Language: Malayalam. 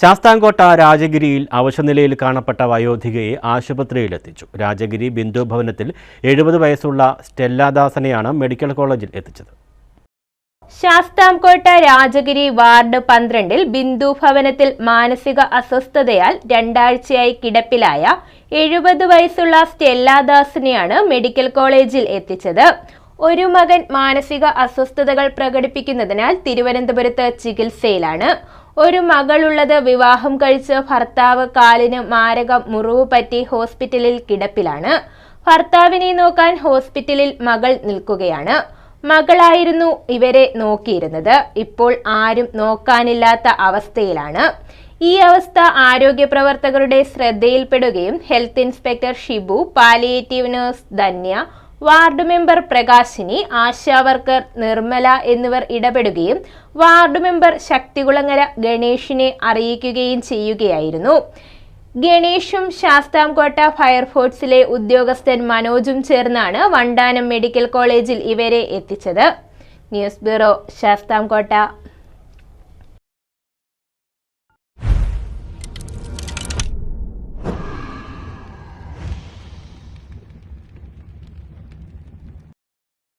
ശാസ്താംകോട്ട രാജഗിരിയിൽ അവശനിലയിൽ കാണപ്പെട്ട വയോധികയെ ആശുപത്രിയിലെത്തിച്ചു. രാജഗിരി ബിന്ദു ഭവനത്തിൽ എഴുപത് വയസ്സുള്ള സ്റ്റെല്ലാദാസനെയാണ് മെഡിക്കൽ കോളേജിൽ എത്തിച്ചത്. ശാസ്താംകോട്ട രാജഗിരി വാർഡ് പന്ത്രണ്ടിൽ ബിന്ദു ഭവനത്തിൽ മാനസിക അസ്വസ്ഥതയാൽ രണ്ടാഴ്ചയായി കിടപ്പിലായ എഴുപത് വയസ്സുള്ള സ്റ്റെല്ലാദാസിനെയാണ് മെഡിക്കൽ കോളേജിൽ എത്തിച്ചത്. ഒരു മകൻ മാനസിക അസ്വസ്ഥതകൾ പ്രകടിപ്പിക്കുന്നതിനാൽ തിരുവനന്തപുരത്ത് ചികിത്സയിലാണ്. ഒരു മകളുള്ളത് വിവാഹം കഴിച്ച് ഭർത്താവ് കാലിന് മാരക മുറിവ് പറ്റി ഹോസ്പിറ്റലിൽ കിടപ്പിലാണ്. ഭർത്താവിനെ നോക്കാൻ ഹോസ്പിറ്റലിൽ മകൾ നിൽക്കുകയാണ്. മകളായിരുന്നു ഇവരെ നോക്കിയിരുന്നത്. ഇപ്പോൾ ആരും നോക്കാനില്ലാത്ത അവസ്ഥയിലാണ്. ഈ അവസ്ഥ ആരോഗ്യ പ്രവർത്തകരുടെ ശ്രദ്ധയിൽപ്പെടുകയും health inspector Shibu palliative nurse Dhanya ward member Prakashini ASHA worker Nirmala എന്നിവർ ഇടപെടുകയും വാർഡ് മെമ്പർ ശക്തികുളങ്ങര ഗണേഷിനെ അറിയിക്കുകയും ചെയ്യുകയായിരുന്നു. ഗണേഷും ശാസ്താംകോട്ട ഫയർഫോഴ്സിലെ ഉദ്യോഗസ്ഥൻ മനോജും ചേർന്നാണ് വണ്ടാനം മെഡിക്കൽ കോളേജിൽ ഇവരെ എത്തിച്ചത്. News bureau Sasthamkotta.